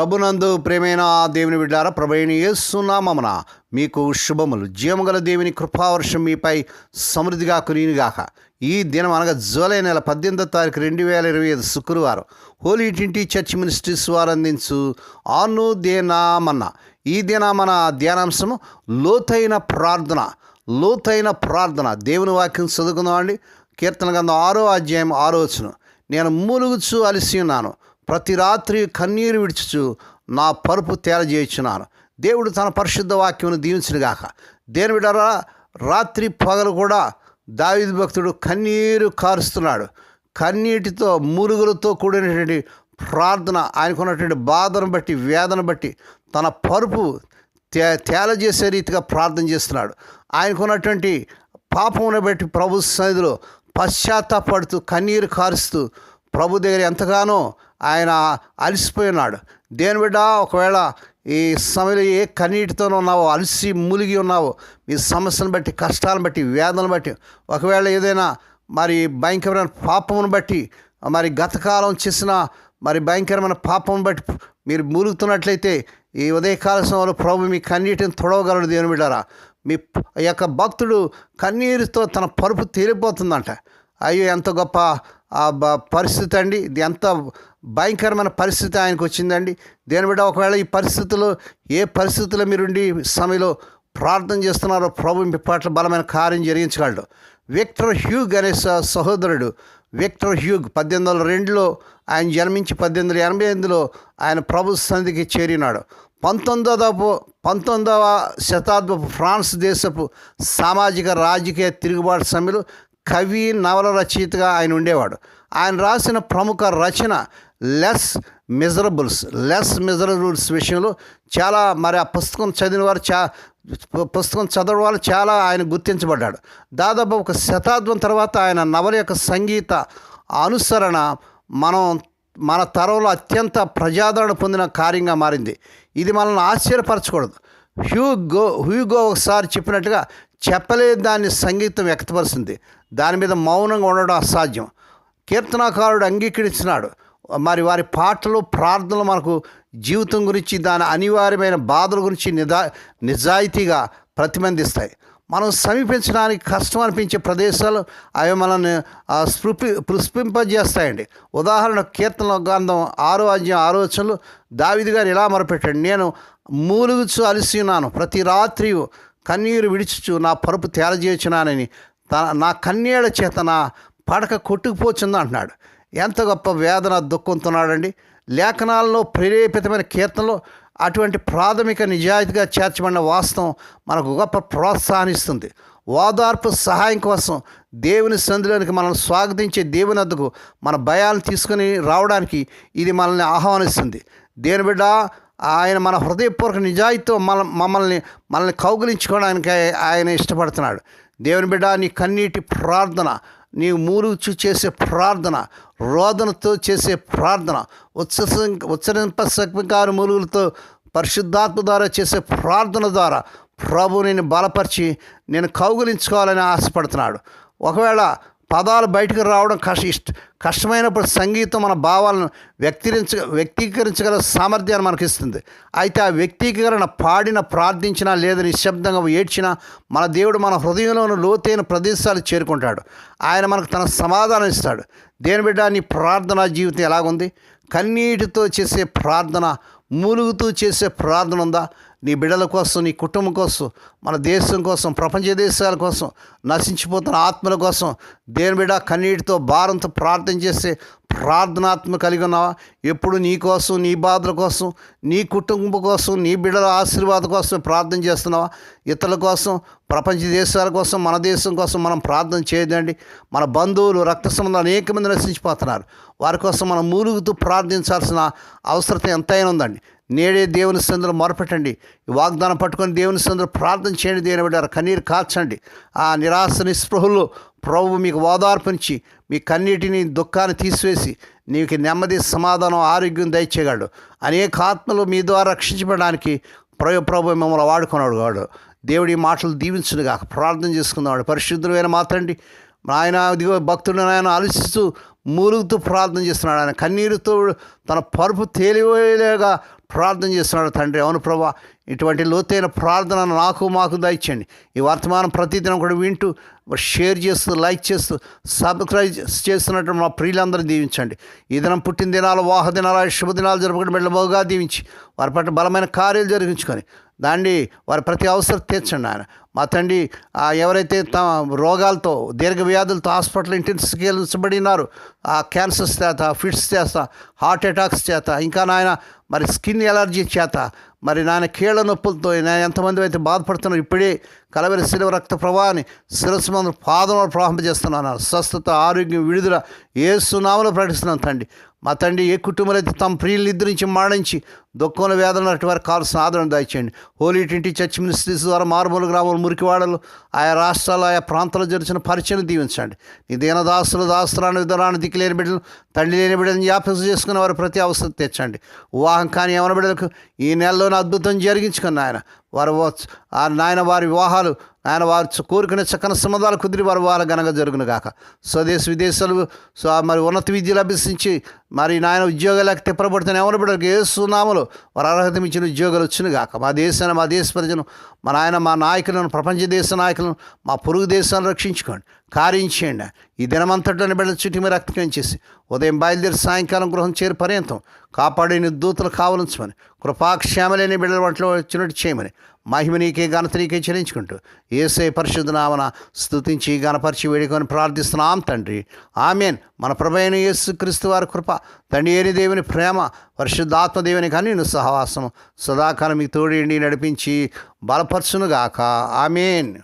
ప్రభునందు ప్రేమైన దేవుని బిడ్డారా ప్రభైన యేసునామమున మీకు శుభములు. జీవగల దేవుని కృపావర్షం మీపై సమృద్ధిగా కురినిగాక ఈ దినం అనగా జూలై నెల పద్దెనిమిదో తారీఖు రెండు వేల ఇరవై ఐదు శుక్రవారం హోలీ ట్వంటీ చర్చ్ మినిస్ట్రీస్ వారు అందించు ఆను దేనామన్న ఈ దినామన ధ్యానాంశము లోతైన ప్రార్థన లోతైన ప్రార్థన. దేవుని వాక్యం చదువుకుందామండి. కీర్తన గంధం ఆరో అధ్యాయం ఆరో వచ్చును నేను మూలుగుచు అలసి ఉన్నాను. ప్రతి రాత్రి కన్నీరు విడిచుచు నా పరుపు తేలజేయుచున్నాను. దేవుడు తన పరిశుద్ధ వాక్యమును దీవించునుగాక. దేని విడరా రాత్రి పగలు కూడా దావిది భక్తుడు కన్నీరు కారుస్తున్నాడు. కన్నీటితో మురుగులతో కూడినటువంటి ప్రార్థన ఆయనకున్నటువంటి బాధను బట్టి వేదన బట్టి తన పరుపు తే తేలజేసే రీతిగా ప్రార్థన చేస్తున్నాడు. ఆయనకున్నటువంటి పాపమును బట్టి ప్రభు సన్నిధిలో పశ్చాత్తాపడుతూ కన్నీరు కారుస్తూ ప్రభు దగ్గర ఎంతగానో ఆయన అలసిపోయినాడు. దేని బిడ్డ ఒకవేళ ఈ సమయంలో ఏ కన్నీటితోనూ ఉన్నావో అలసి మూలిగి ఉన్నావో మీ సమస్యను బట్టి కష్టాలను బట్టి వేదనను బట్టి ఒకవేళ ఏదైనా మరి భయంకరమైన పాపమును బట్టి మరి గతకాలం చేసిన మరి భయంకరమైన పాపం బట్టి మీరు మూలుగుతున్నట్లయితే ఈ ఉదయకాల సమయంలో ప్రభు మీ కన్నీటిని తొడవగలడు దేవుని బిడ్డారా. మీ యొక్క భక్తుడు కన్నీరుతో తన పరుపు తేలిపోతుందంట అయ్యో ఎంత గొప్ప ఆ పరిస్థితి అండి. ఇది ఎంత భయంకరమైన పరిస్థితి ఆయనకు వచ్చిందండి. దేని బిడ్డ ఒకవేళ ఈ పరిస్థితుల్లో ఏ పరిస్థితుల్లో మీరుండి సమయంలో ప్రార్థన చేస్తున్నారో ప్రభు మీ పట్ల బలమైన కార్యం జరిగించగలడు. విక్టర్ హ్యూగ్ అనే సహోదరుడు విక్టర్ హ్యూగ్ పద్దెనిమిది వందల రెండులో ఆయన జన్మించి పద్దెనిమిది వందల ఎనభై ఎనిమిదిలో ఆయన ప్రభు సన్నిధికి చేరినాడు. పంతొమ్మిదవ పంతొమ్మిదవ శతాబ్దపు ఫ్రాన్స్ దేశపు సామాజిక రాజకీయ తిరుగుబాటు సమయంలో కవి నవల రచయితగా ఆయన ఉండేవాడు. ఆయన రాసిన ప్రముఖ రచన లెస్ మిజరబుల్స్ లెస్ మిజరబుల్స్ విషయంలో చాలా మరి ఆ పుస్తకం చదివిన వారు చా పుస్తకం చదవడం వల్ల చాలా ఆయన గుర్తించబడ్డాడు. దాదాపు ఒక శతాబ్దం తర్వాత ఆయన నవల యొక్క సంగీత అనుసరణ మనం మన తరంలో అత్యంత ప్రజాదరణ పొందిన కార్యంగా మారింది. ఇది మనల్ని ఆశ్చర్యపరచకూడదు. హ్యూగో హ్యూగో ఒకసారి చెప్పినట్టుగా చెప్పలేని దాన్ని సంగీతం వ్యక్తపరుస్తుంది దాని మీద మౌనంగా ఉండడం అసాధ్యం. కీర్తనాకారుడు అంగీకరించినాడు. మరి వారి పాటలు ప్రార్థనలు మనకు జీవితం గురించి దాని అనివార్యమైన బాధల గురించి నిజా నిజాయితీగా ప్రతిబంధిస్తాయి మనం సమీపించడానికి కష్టం అనిపించే ప్రదేశాలు అవి మనల్ని స్పృపి పుష్పింపజేస్తాయండి. ఉదాహరణ కీర్తన గ్రంథం ఆరో అధ్యాయం ఆరో దావిది గారు ఇలా మొరపెట్టండి నేను మూలుగుచు అలసి ఉన్నాను ప్రతి రాత్రి కన్నీరు విడిచుచు నా పరుపు తేలజేసినానని నా కన్నీళ్ళ చేత నా పడక కొట్టుకుపోతుంది అంటున్నాడు. ఎంత గొప్ప వేదన దుఃఖంతున్నాడండి లేఖనాల్లో ప్రేరేపితమైన కీర్తనలో అటువంటి ప్రాథమిక నిజాయితీగా చేర్చబడిన వాస్తవం మనకు గొప్ప ప్రోత్సాహనిస్తుంది ఓదార్పు సహాయం కోసం దేవుని సందులోనికి మనల్ని స్వాగతించే దేవుని వద్దకు మన భయాలను తీసుకొని రావడానికి ఇది మనల్ని ఆహ్వానిస్తుంది. దేని బిడ్డ ఆయన మన హృదయపూర్వక నిజాయితీతో మన మమ్మల్ని మనల్ని కౌగులించుకోవడానికి ఆయన ఇష్టపడుతున్నాడు. దేవుని బిడ్డ నీ కన్నీటి ప్రార్థన నీవు మూలుచు చేసే ప్రార్థన రోదనతో చేసే ప్రార్థన ఉత్స ఉచ్చరింపకారు మూలుగులతో పరిశుద్ధాత్మ ద్వారా చేసే ప్రార్థన ద్వారా ప్రభు నేను బలపరిచి నేను కౌగులించుకోవాలని ఆశపడుతున్నాడు. ఒకవేళ పదాలు బయటకు రావడం కష్ట ఇష్ట కష్టమైనప్పుడు సంగీతం మన భావాలను వ్యక్తీకరించ వ్యక్తీకరించగల సామర్థ్యాన్ని మనకు ఇస్తుంది అయితే ఆ వ్యక్తీకరణ పాడిన ప్రార్థించినా లేదా నిశ్శబ్దంగా ఏడ్చినా మన దేవుడు మన హృదయంలోని లోతైన ప్రదేశాలు చేరుకుంటాడు. ఆయన మనకు తన సమాధానం ఇస్తాడు. దేని బిడ్డ నీ ప్రార్థనా జీవితం ఎలాగుంది? కన్నీటితో చేసే ప్రార్థన మూలుగుతూ చేసే ప్రార్థన ఉందా? నీ బిడ్డల కోసం నీ కుటుంబం కోసం మన దేశం కోసం ప్రపంచ దేశాల కోసం నశించిపోతున్న ఆత్మల కోసం దేని బిడ్డ కన్నీటితో భారంతో ప్రార్థన చేసే ప్రార్థనాత్మ కలిగి ఉన్నావా? ఎప్పుడు నీ కోసం నీ బాధల కోసం నీ కుటుంబం కోసం నీ బిడ్డల ఆశీర్వాదం కోసం ప్రార్థన చేస్తున్నావా? ఇతరుల కోసం ప్రపంచ దేశాల కోసం మన దేశం కోసం మనం ప్రార్థన చేయదండి మన బంధువులు రక్త సంబంధాలు అనేక మంది నశించిపోతున్నారు. వారి కోసం మనం మూలుగుతూ ప్రార్థించాల్సిన అవసరత ఎంతైనా ఉందండి. నేడే దేవుని సందులో మొరపెట్టండి. వాగ్దానం పట్టుకొని దేవుని సందులో ప్రార్థన చేయండి దేని బిడ్డారు. కన్నీరు కార్చండి ఆ నిరాశ నిస్పృహలు ప్రభు మీకు ఓదార్పునిచ్చి మీ కన్నీటిని దుఃఖాన్ని తీసివేసి నీకు నెమ్మది సమాధానం ఆరోగ్యం దయచేయగలడు. అనేక ఆత్మలు మీ ద్వారా రక్షించబడడానికి ప్రభు ప్రభు మిమ్మల్ని వాడుకున్నాడు వాడు. దేవుడి మాటలు దీవించునుగా ప్రార్థన చేసుకున్నవాడు పరిశుద్ధమైన మాత్రండి ఆయన ఇదిగో భక్తుడు ఆయన ఆలోచిస్తూ మూలుగుతూ ప్రార్థన చేస్తున్నాడు. ఆయన కన్నీరుతో తన పరుపు తేలివేలేగా ప్రార్థన చేస్తున్నాడు తండ్రి. అవును ప్రభా ఇటువంటి లోతైన ప్రార్థన నాకు మాకు దయచేయండి. ఈ వర్తమానం ప్రతిదినం కూడా వింటూ షేర్ చేస్తూ లైక్ చేస్తూ సబ్స్క్రైబ్ చేస్తున్నట్టు మా ప్రియులందరూ దీవించండి. ఈ దినం పుట్టిన దినాలు వాహ దినాలు శుభదినాలు జరుపుకుని వెళ్ళబోగా దీవించి వారి పట్ల బలమైన కార్యాలు జరిగించుకొని దాన్ని వారి ప్రతి అవసరం తీర్చండి ఆయన. మా తండ్రి ఆ ఎవరైతే తమ రోగాలతో దీర్ఘ వ్యాధులతో హాస్పిటల్ ఇంటెన్సికెళ్ళబడినారు ఆ క్యాన్సర్స్ చేత ఫిట్స్ చేత హార్ట్ అటాక్స్ చేత ఇంకా నాయన మరి స్కిన్ ఎలర్జీ చేత మరి నాయన కీళ్ళ నొప్పులతో నేను ఎంతమంది అయితే బాధపడుతున్నారు ఇప్పుడే కలవరి శిలువ రక్త ప్రవాహాన్ని శిరస్సు మందు పాదంలో ప్రవహింపజేస్తున్నాను స్వస్థత ఆరోగ్యం విడుదల ఏ సునామలో ప్రకటిస్తున్నాను తండ్రి. మా తండ్రి ఏ కుటుంబాలు అయితే తమ ప్రియులు నిద్రించి మరణించి దుఃఖంలో వేదన అటు వారికి కావాల్సిన ఆదరణ దయచేయండి. హోలీ ట్వంటీ చర్చ్ మినిస్ట్రీస్ ద్వారా మారుమూల గ్రామాలు మురికివాడలు ఆయా రాష్ట్రాలు ఆయా ప్రాంతాల్లో జరిచిన పరిచయం దీవించండి. నీ దీనదాసులు రాని దిక్కు లేని బిడ్డలు తండ్రి లేని బిడ్డలను జ్ఞాపకం చేసుకున్న వారు ప్రతి అవసరం తెచ్చండి వివాహం కానీ ఏమైనా బిడ్డలకు ఈ నెలలోనే అద్భుతం జరిగించుకున్నాయన. వారు వ- ఆ నాయన వారి వివాహాలు ఆయన వారు కోరుకునే చక్కని సంబంధాలు కుదిరి వారి వివాహాలు ఘనంగా జరుగును గాక స్వదేశ విదేశాలు సో మరి ఉన్నత విద్యలు అభ్యసించి మరి నాయన ఉద్యోగాలకు తిప్పబడుతున్న ఎవరు బిడ్డలకు ఏ సునామలు వారు అర్హత మించిన ఉద్యోగాలు వచ్చిన గాక మా దేశాన్ని మా దేశ ప్రజలను మా నాయన మా నాయకులను ప్రపంచ దేశ నాయకులను మా పొరుగు దేశాలను రక్షించుకోండి కార్యం చేయండి. ఈ దినమంతట్లోని బిడ్డల చుట్టూ మీరు రక్తం చేసి ఉదయం బయలుదేరి సాయంకాలం గృహం చేరి పర్యంతం కాపాడిన దూతలు కావలించమని కృపాక్షేమలేని బిడ్డల వంటలో వచ్చినట్టు చేయమని. మహిమ నీకే ఘనత నీకే చెల్లించుకుంటూ ఏసే పరిశుద్ధ నామన స్తుతించి గణపరిచి వేడుకొని ప్రార్థిస్తున్నాం తండ్రి. ఆమెన్. మన ప్రభైన యేసు క్రీస్తు వారి కృప తండ్రి ఏని దేవుని ప్రేమ పరిశుద్ధాత్మ దేవుని కనీను సహవాసం సదాకాలం మీకు తోడేండి నడిపించి బలపరచునుగాక. ఆమెన్.